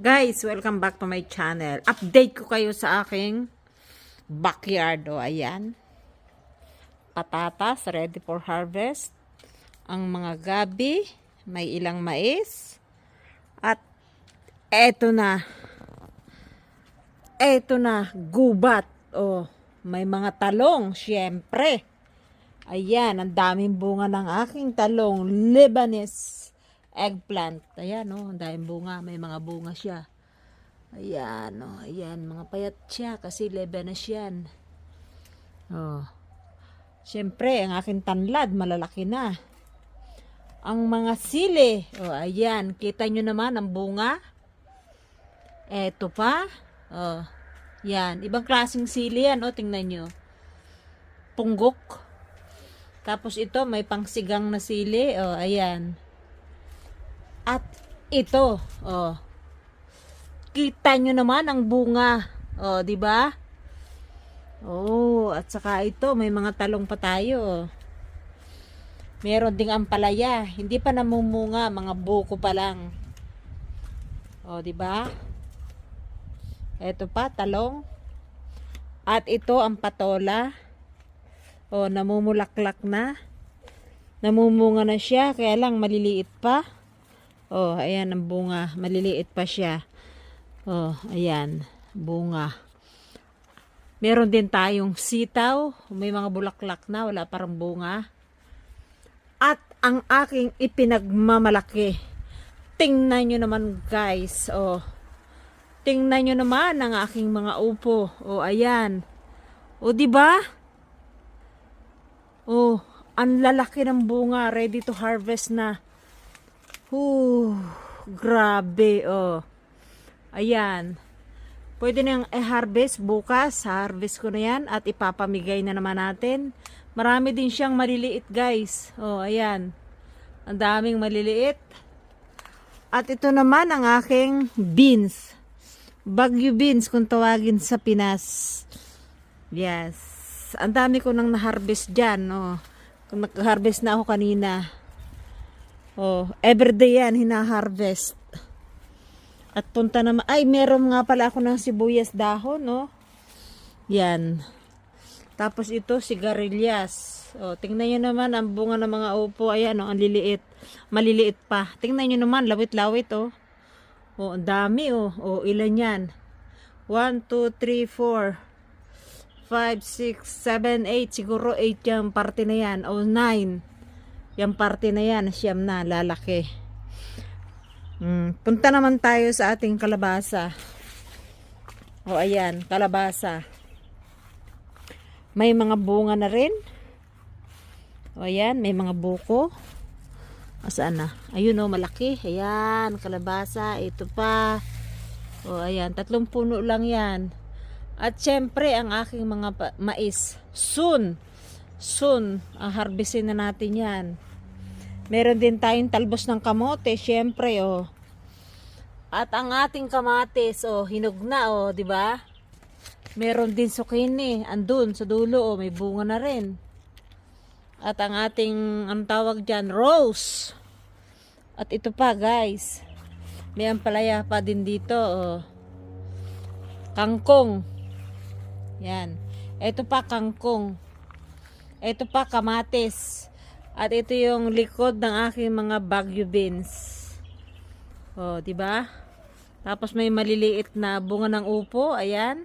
Guys, welcome back to my channel. Update ko kayo sa aking backyard. O, ayan. Patatas, ready for harvest. Ang mga gabi, may ilang mais. At eto na. Eto na, gubat. O, may mga talong, syempre. Ayan, ang daming bunga ng aking talong. Lebanese eggplant. Ayan, oh, ang daming bunga. May mga bunga siya. Ayan, oh, ayan. Mga payat siya kasi Lebanese yan. Oh. Siyempre, ang aking tanlad, malalaki na. Ang mga sili, oh, ayan. Kita nyo naman ang bunga. Eto pa. Oh, yan. Ibang klaseng sili yan, oh, tingnan nyo. Punggok. Tapos ito, may pangsigang na sili. Oh, ayan. At ito, oh. Kita nyo naman ang bunga. Oh, di ba? Oh, at saka ito, may mga talong pa tayo. oh. Meron ding ampalaya. Hindi pa namumunga, mga buko pa lang. Oh, di ba? Ito pa, talong. At ito ang patola. Oh, namumulaklak na. Namumunga na siya, kaya lang maliliit pa. Oh, ayan ang bunga. Maliliit pa siya. Oh, ayan. Bunga. Meron din tayong sitaw. May mga bulaklak na. Wala parang bunga. At ang aking ipinagmamalaki. Tingnan nyo naman guys. Oh. Tingnan nyo naman ang aking mga upo. Oh, ayan. Oh, di ba? Oh, ang lalaki ng bunga. Ready to harvest na. Huh, grabe, oh. Ayan. Pwede nang i-harvest bukas. Harvest ko na yan at ipapamigay na naman natin. Marami din siyang maliliit, guys. Oh, ayan. Ang daming maliliit. At ito naman ang aking beans. Bagyo beans kung tawagin sa Pinas. Yes. Ang dami ko nang na-harvest dyan, oh. Kung nag-harvest na ako kanina. Oh, everyday yan hina-harvest. At punta naman, ay meron nga pala ako ng sibuyas dahon, no? Yan. Tapos ito, sigarilyas. Oh, tingnan nyo naman ang bunga ng mga upo. Ayan, oh, ang liliit. Maliliit pa. Tingnan nyo naman, lawit-lawit, oh. Oh, ang dami, oh. Oh, ilan yan? 1, 2, 3, 4, 5, 6, 7, 8. Siguro 8 yung parte na yan. O 9. Yung parte na yan, siyam na, lalaki. Mm, punta naman tayo sa ating kalabasa. O ayan, kalabasa. May mga bunga na rin. O ayan, may mga buko. Asaan na? Ayun o, malaki. Ayan, kalabasa. Ito pa. O ayan, tatlong puno lang yan. At syempre, ang aking mga mais. Soon. Soon, ang harvestin na natin yan. Meron din tayong talbos ng kamote, syempre, oh. At ang ating kamatis, oh, hinog na, oh, di ba? Meron din zucchini, andun sa dulo, oh, may bunga na rin. At ang ating, ang tawag dyan, rose. At ito pa, guys. May ampalaya pa din dito, oh. Kangkong. Yan. Ito pa, kangkong. Ito pa, kamatis. At ito yung likod ng aking mga bagyo beans. Oh, 'di ba? Tapos may maliliit na bunga ng upo, ayan.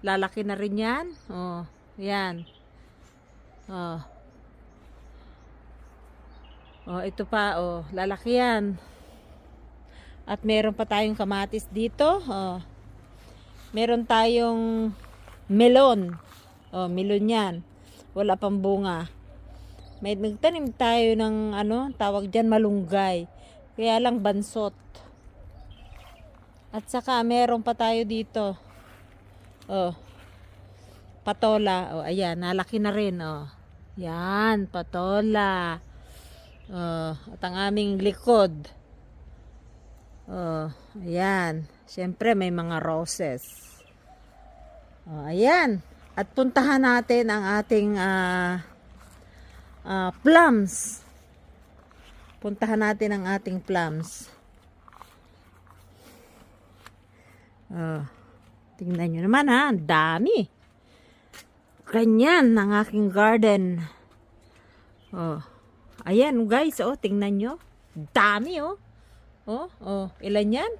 Lalaki na rin 'yan. Oh, 'yan. Oh. Oh, ito pa, oh, lalaki 'yan. At meron pa tayong kamatis dito, oh. Meron tayong melon. Oh, melon 'yan. Wala pang bunga. May nagtanim tayo ng ano, tawag diyan malunggay. Kaya lang bansot. At saka meron pa tayo dito. Oh. Patola. Oh, ayan, nalaki na rin, oh. Yan, patola. Oh, at ang aming likod. Oh, ayan. Siyempre may mga roses. Oh, ayan. At puntahan natin ang ating ah ah, plums. Puntahan natin ang ating plums. Oh. Tingnan nyo naman ha, ang dami. Ganyan ang aking garden. Oh. Ayan guys, oh, tingnan nyo. Dami oh. Oh, oh, ilan yan?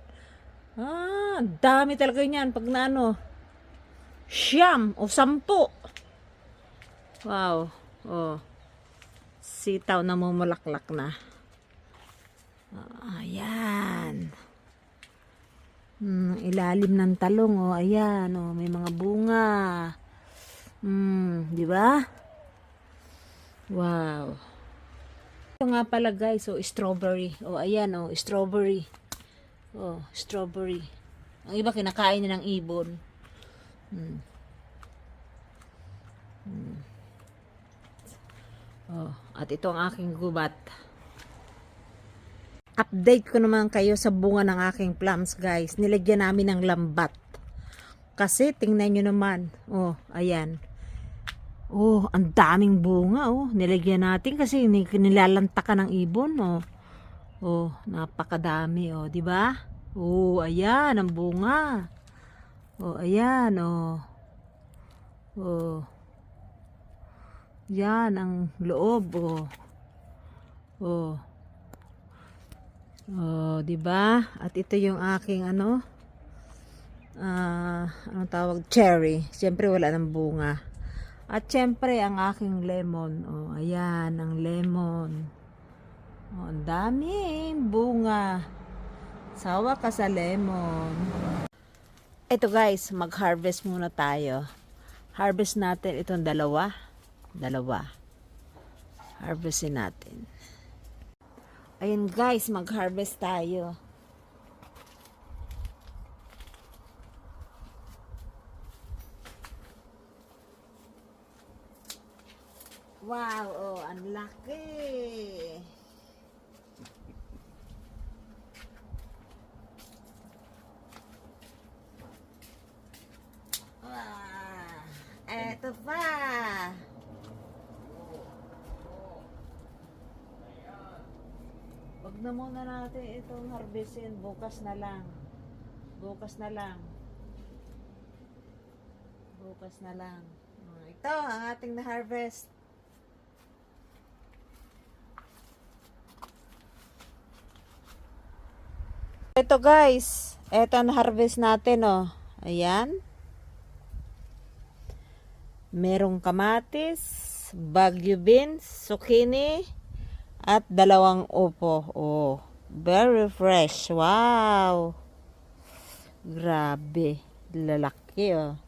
Ah, dami talaga yan pag na ano. Siyam o sampu. Wow. Oh. Sitaw na mumulaklak na. Ah, ayan. Hmm, ilalim ng talong, oh. Ayan, oh. May mga bunga. Hmm, di ba? Wow. Ito nga pala guys, oh, strawberry. Oh, ayan, oh, strawberry. Oh, strawberry. Ang iba kinakain na ng ibon. Hmm. Hmm. Oh, at ito ang aking gubat. Update ko naman kayo sa bunga ng aking plums, guys. Nilagyan namin ng lambat. Kasi tingnan nyo naman. Oh, ayan. Oh, ang daming bunga, oh. Nilagyan natin kasi ni- nilalantakan ng ibon, oh. Oh, napakadami, oh, 'di ba? Oh, ayan ang bunga. Oh, ayan, oh. Oh. Yan ang loob, oh. Oh. Oh, 'di ba? At ito yung aking ano? Ah, anong tawag? Cherry. Siyempre wala ng bunga. At siyempre ang aking lemon. Oh, ayan ang lemon. Oh, ang daming bunga. Sawa ka sa lemon. Ito guys, mag-harvest muna tayo. Harvest natin itong dalawa. Dalawa. Harvestin natin. Ayun guys, mag-harvest tayo. Wow, oh, ang laki. Wow, eto pa. Wag na muna natin itong harvestin. Bukas na lang. Bukas na lang. Bukas na lang. Oh, Ito, ang ating na-harvest. Ito guys, ito ang harvest natin oh. Ayan. Merong kamatis, bagyo beans, zucchini, at dalawang upo. Oh, very fresh. Wow. Grabe. Lalaki oh.